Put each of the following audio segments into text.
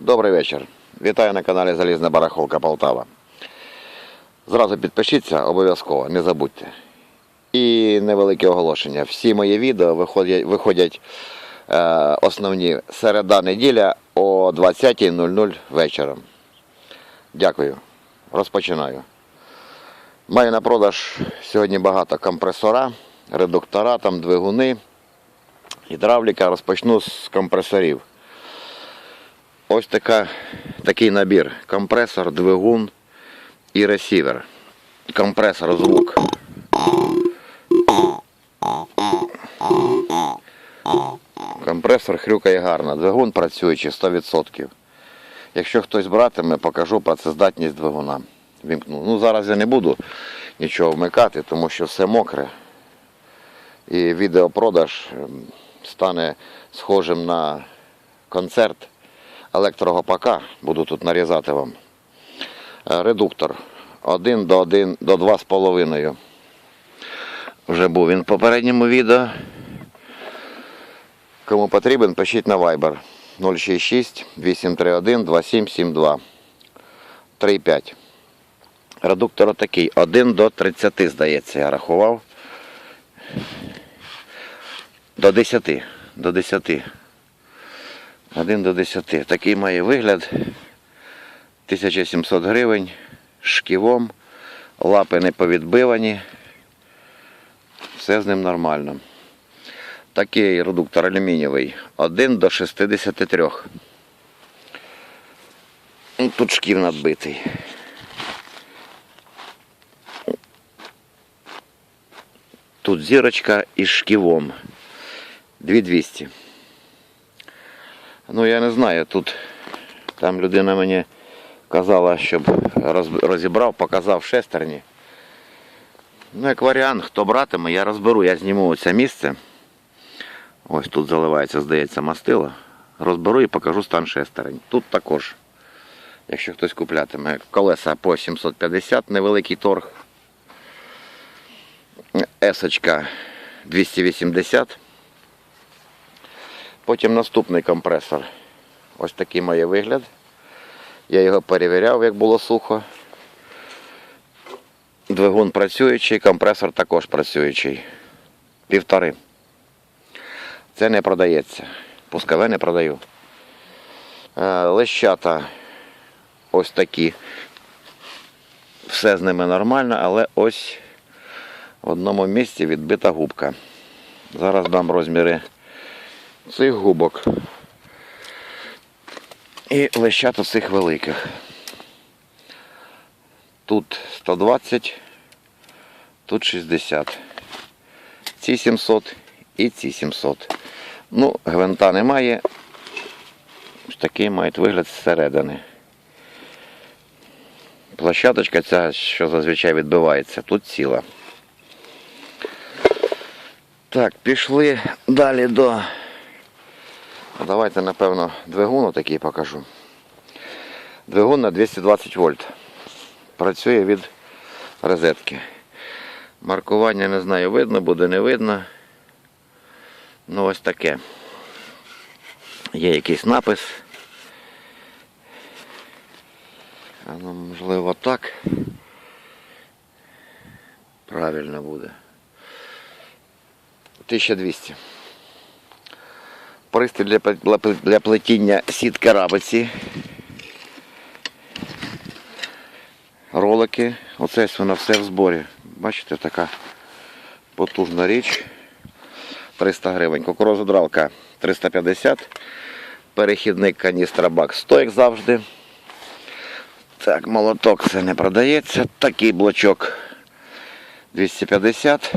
Добрий вечір. Вітаю на каналі Залізна Барахолка Полтава. Зразу підпишіться, обов'язково, не забудьте. І невелике оголошення. Всі мої відео виходять, виходять е, основні середа неділя о 20.00 вечором. Дякую. Розпочинаю. Маю на продаж сьогодні багато компресора, редуктора, там двигуни, гідравліка. Розпочну з компресорів. Ось така, такий набір. Компресор, двигун і ресівер. Компресор звук. Компресор хрюкає гарно. Двигун працюючий 100%. Якщо хтось братиме, покажу працездатність двигуна. Вімкну. Ну, зараз я не буду нічого вмикати, тому що все мокре. І відеопродаж ем, стане схожим на концерт електрогопака. Буду тут нарізати вам. Е, Редуктор 1 до 1 до 2,5. Вже був він в попередньому відео. Кому потрібен, пишіть на Viber 066 831 2772 35. Редуктор отакий. 1 до 30, здається, я рахував. До 10. До 10. 1 до 10. Такий має вигляд. 1700 гривень. Шківом. Лапи не повідбивані. Все з ним нормально. Такий редуктор алюмінієвий. 1 до 63. Ну, Тут шків надбитий. Тут зірочка із шківом. 2200. Ну я не знаю, тут там людина мені казала, щоб розібрав, показав шестерні. Ну, як варіант, хто братиме, я розберу, я зніму це місце. Ось тут заливається, здається, мастило. Розберу і покажу стан шестерень. Тут також, якщо хтось куплятиме, колеса по 750, невеликий торг. Есочка 280. Потім наступний компресор. Ось такий має вигляд. Я його перевіряв, як було сухо. Двигун працюючий, компресор також працюючий. Півтори. Це не продається. Пускове не продаю. Е, Лещата ось такі. Все з ними нормально, але ось в одному місці відбита губка. Зараз дам розміри цих губок. І лещат цих великих. Тут 120, тут 60. Ці 700 і ці 700. Ну, гвинта немає. Такий мають вигляд зсередини. Площадочка ця, що зазвичай відбивається, тут ціла. Так, пішли далі до. А Давайте, напевно, двигун такий покажу. Двигун на 220 вольт. Працює від розетки. Маркування не знаю, видно, буде не видно. Ну ось таке. Є якийсь напис. А ну, можливо, так. Правильно буде. 1200. Пристрій для, плетіння сітки рабиці. Ролики. Оце воно все в зборі. Бачите, така потужна річ. 300 гривень. Кукурузодралка 350. Перехідник каністра бак 100, як завжди. Так, молоток це не продається. Такий блочок 250.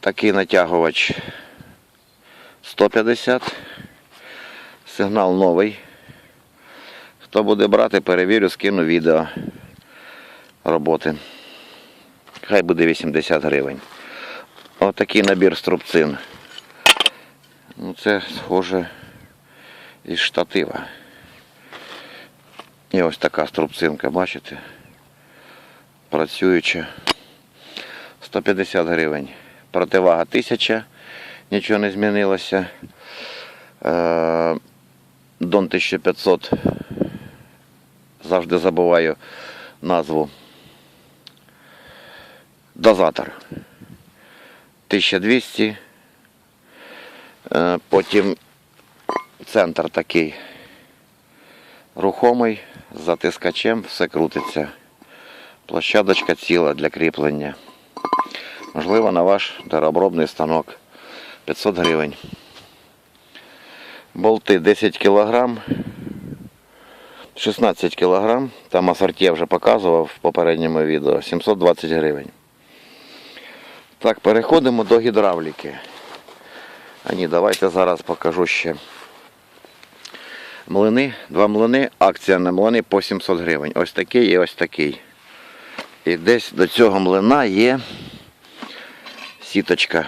Такий натягувач 150. Сигнал новий. Хто буде брати, перевірю, скину відео роботи. Хай буде 80 гривень. Отакий набір струбцин. Ну, це схоже із штатива. І ось така струбцинка, бачите? Працююча. 150 гривень. Противага 1000, нічого не змінилося. Е, Гордон 1500. Завжди забуваю назву. Дозатор. 1200. Е, Потім центр такий рухомий, з затискачем, все крутиться. Площадочка ціла для кріплення. Можливо, на ваш дереобробний станок 500 гривень. Болти 10 кг, 16 кг, там асорті я вже показував в попередньому відео, 720 гривень. Так, переходимо до гідравліки. А ні, давайте зараз покажу ще. Млини, два млини, акція на млини по 700 гривень. Ось такий і ось такий. І десь до цього млина є сіточка.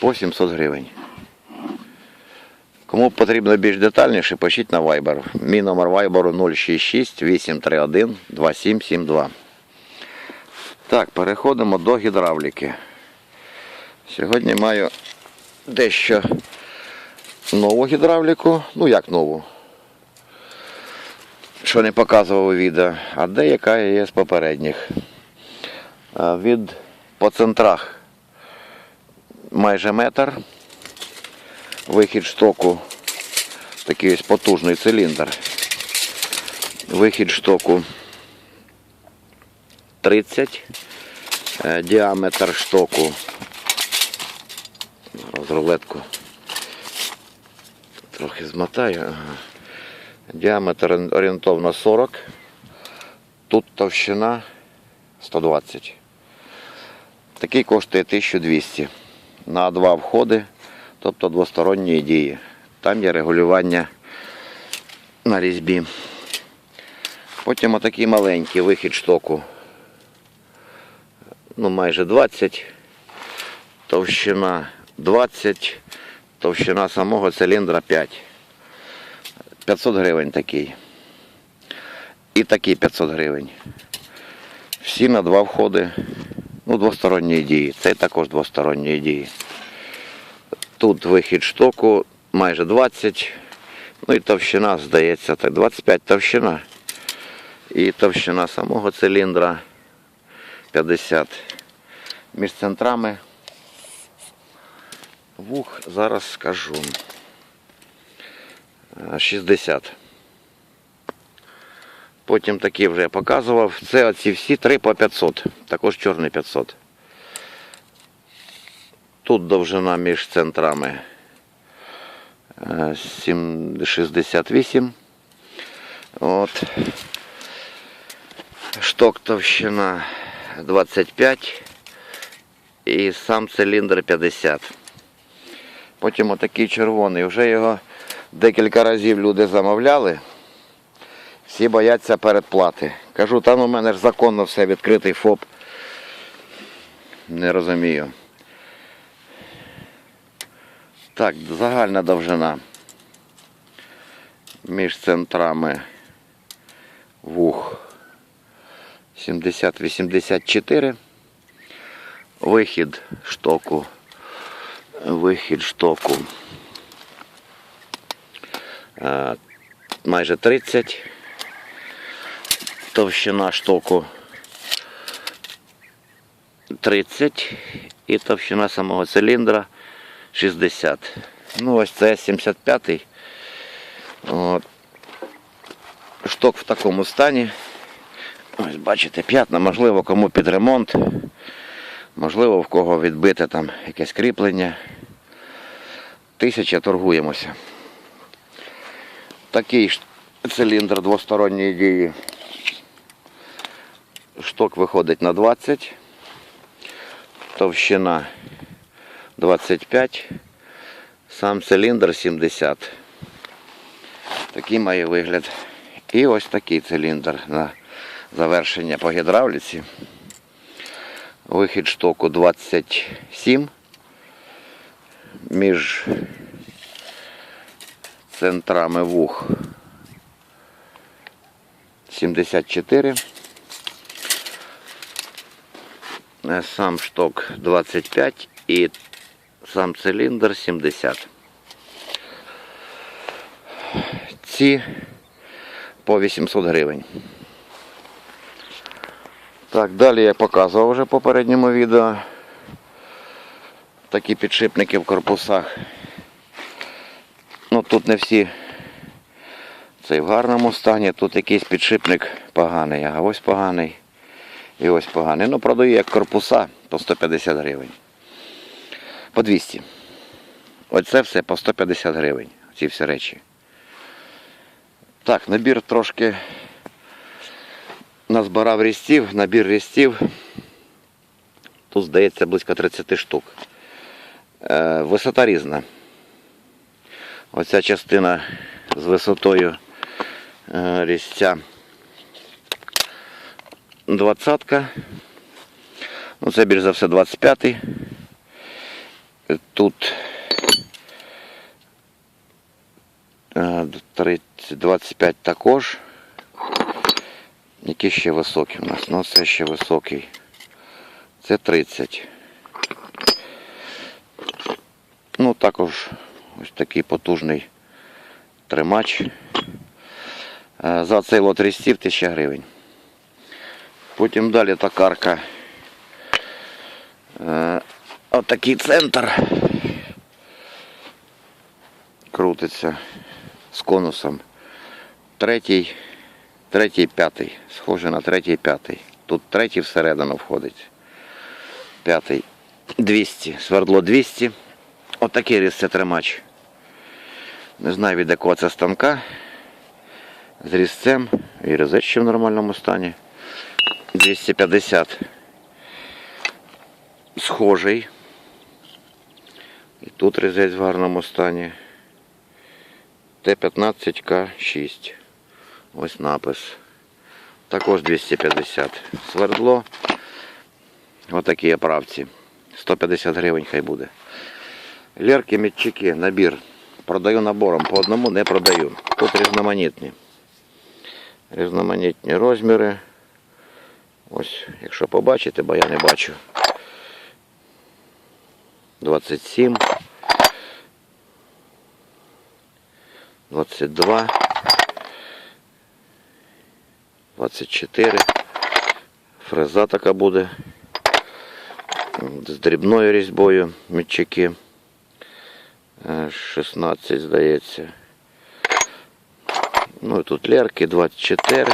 По 700 гривень. Кому потрібно більш детальніше, пишіть на Viber. Мій номер Viber 066 831 2772. Так, переходимо до гідравліки. Сьогодні маю дещо нову гідравліку. Ну як нову? Що не показував у відео, а деяка є з попередніх. Від по центрах майже метр. Вихід штоку такий ось потужний циліндр. Вихід штоку 30. Е, Діаметр штоку. Рулетку трохи змотаю. Діаметр орієнтовно 40. Тут товщина 120. Такий коштує 1200. На два входи, тобто двосторонньої дії. Там є регулювання на різьбі. Потім отакий маленький вихід штоку. Ну, майже 20. Товщина 20. Товщина самого циліндра 5. 500 гривень такий. І такий 500 гривень. Всі на два входи. Ну, двосторонньої дії. Це також двосторонньої дії. Тут вихід штоку майже 20. Ну і товщина, здається, так, 25 товщина. І товщина самого циліндра 50. Між центрами вух зараз скажу. Е, 60. Потім такі вже я показував. Це оці всі 3 по 500. Також чорний 500. Тут довжина між центрами е, сім- 68. От. Шток товщина 25 і сам циліндр 50. Потім отакий червоний. Вже його декілька разів люди замовляли. Всі бояться передплати. Кажу, там у мене ж законно все відкритий ФОП. Не розумію. Так, загальна довжина. Між центрами вух 70-84. Вихід штоку. Вихід штоку. е, Майже 30. Товщина штоку 30 і товщина самого циліндра 60. Ну, ось це 75-й. Шток в такому стані. Ось бачите, п'ятна, можливо, кому під ремонт. Можливо, в кого відбите там якесь кріплення. Тисяча торгуємося. Такий циліндр двосторонньої дії. Шток виходить на 20. Товщина 25. Сам циліндр 70. Такий має вигляд. І ось такий циліндр на завершення по гідравліці. Вихід штоку 27. Між центрами вух 74. Е, Сам шток 25 і сам циліндр 70. ці по 800 гривень. Так, далі я показував вже в попередньому відео такі підшипники в корпусах. Ну тут не всі цей в гарному стані, тут якийсь підшипник поганий, а ось поганий і ось поганий. Ну, продаю як корпуса по 150 гривень. По 200. Оце все по 150 гривень. Ці всі речі. Так, набір трошки назбирав рістів, набір рістів. Тут, здається, близько 30 штук. Е, висота різна. Оця частина з висотою е, різця двадцятка. Ну, це більш за все 25-й. Тут е, 30, 25 також. Які ще високі у нас? Ну, це ще високий. Це 30. Ну, також ось такий потужний тримач. Е, За цей лот рістів 1000 гривень. Потім далі токарка. Е, Отакий центр. Крутиться з конусом. Третій, третій, п'ятий. Схоже на третій, п'ятий. Тут третій всередину входить. П'ятий. 200. Свердло 200. Отакий різ це тримач. Не знаю від якого це станка. З різцем. І різець в нормальному стані. 250. Схожий. І тут різець в гарному стані. Т-15К6. Ось напис. Також 250. Свердло. Отакі оправці. 150 гривень хай буде. Лерки, мітчики, набір. Продаю набором. По одному не продаю. Тут різноманітні. Різноманітні розміри. Ось, якщо побачите, бо я не бачу. 27. 22. 24. Фреза така буде. З дрібною різьбою мітчики. Е, 16, здається. Ну і тут лерки 24,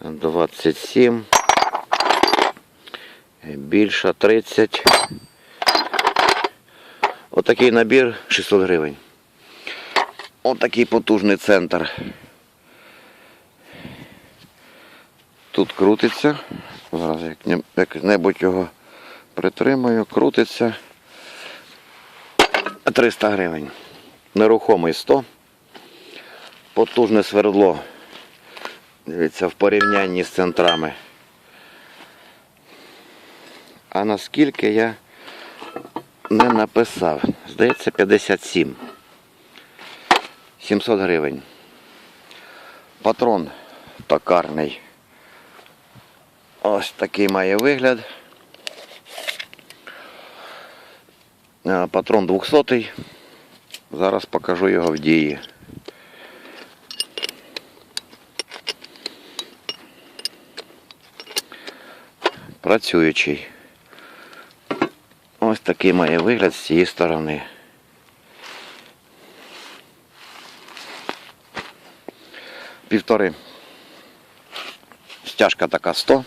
27. Більша 30. Отакий набір 600 гривень. Отакий потужний центр. Тут крутиться. Зараз як- як-небудь його притримаю, крутиться. 300 гривень. Нерухомий 100. Потужне свердло. Дивіться, в порівнянні з центрами. А наскільки я не написав. Здається, 57. 700 гривень. Патрон токарний. Ось такий має вигляд. Патрон 200. Зараз покажу його в дії. Працюючий. Ось такий має вигляд з цієї сторони. Півтори. Стяжка така 100.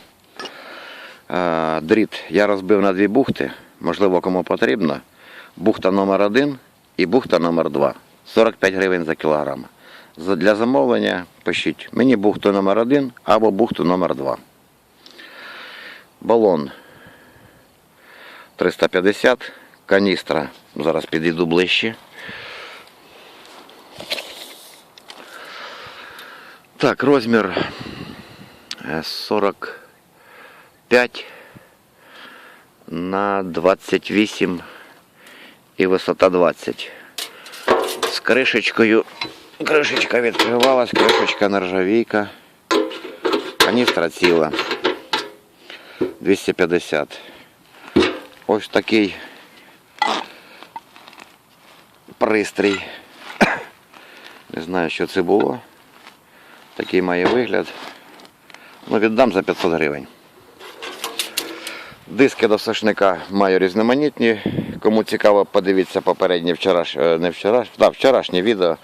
Е, Дріт я розбив на дві бухти. Можливо, кому потрібно. Бухта номер 1 і бухта номер 2. 45 гривень за кілограм. Для замовлення пишіть мені бухту номер 1 або бухту номер 2. Балон 350, каністра. Зараз підійду ближче. Так, розмір е, 45 на 28 і висота 20. З кришечкою. Кришечка відкривалась, кришечка нержавійка. Каністра ціла. 250. Ось такий пристрій. Не знаю, що це було. Такий має вигляд. Ну, віддам за 500 гривень. Диски до сошника маю різноманітні. Кому цікаво, подивіться попереднє вчораш... е, не вчораш... да, вчорашнє відео.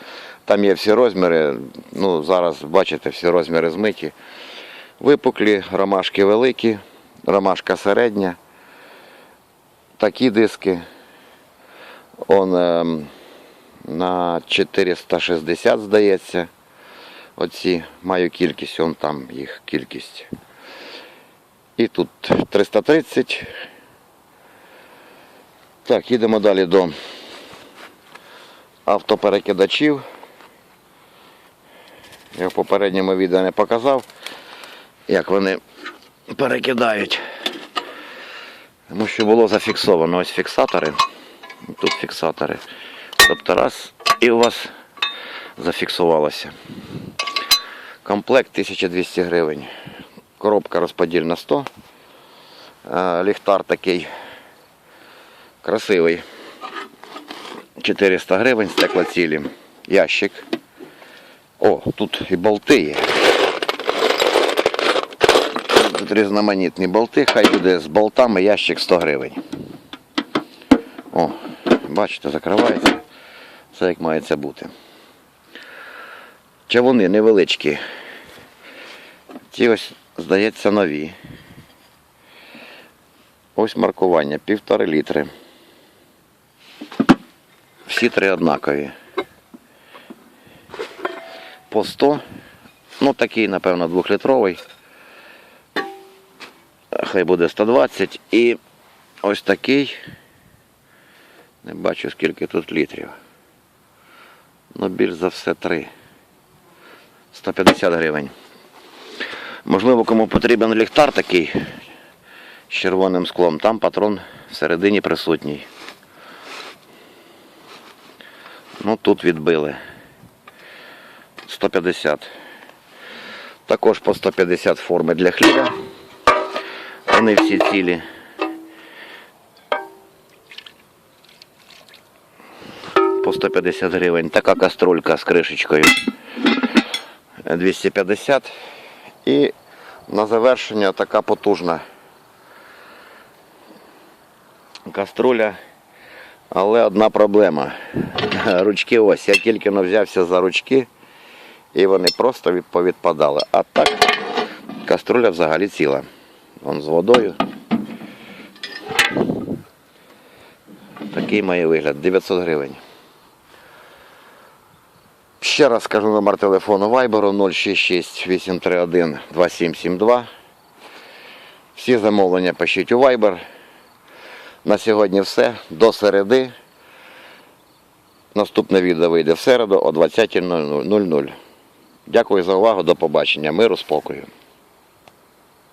Там є всі розміри. Ну, зараз бачите, всі розміри змиті. Випуклі, ромашки великі, ромашка середня. Такі диски. Он ем, на 460, здається. Оці маю кількість, он там їх кількість. І тут 330. Так, їдемо далі до автоперекидачів. Я в попередньому відео не показав, як вони перекидають. Тому що було зафіксовано ось фіксатори. Тут фіксатори. Тобто раз і у вас зафіксувалося. Комплект 1200 гривень. Коробка розподільна 100. Е, Ліхтар такий красивий. 400 гривень стеклоцілі. Ящик. О, тут і болти є. Різноманітні болти, хай буде з болтами ящик 100 гривень. О, бачите, закривається. Все як має це бути. Чавуни невеличкі. Ці ось, здається, нові. Ось маркування, півтори літри. Всі три однакові. По 100. Ну, такий, напевно, двохлітровий. Хай буде 120. І ось такий. Не бачу скільки тут літрів. Ну, більш за все три. 150 гривень. Можливо, кому потрібен ліхтар такий з червоним склом, там патрон всередині присутній. Ну тут відбили. 150. Також по 150 форми для хліба. Вони всі цілі. По 150 гривень. Така каструлька з кришечкою. 250. І на завершення така потужна каструля. Але одна проблема. Ручки ось. Я тільки взявся за ручки і вони просто від- повідпадали. А так каструля взагалі ціла. Вон з водою. Такий має вигляд. 900 гривень. Ще раз скажу номер телефону Viber 066 831 2772. Всі замовлення пишіть у Viber. На сьогодні все. До середи. Наступне відео вийде в середу о 20.00. Дякую за увагу. До побачення. Миру, спокою.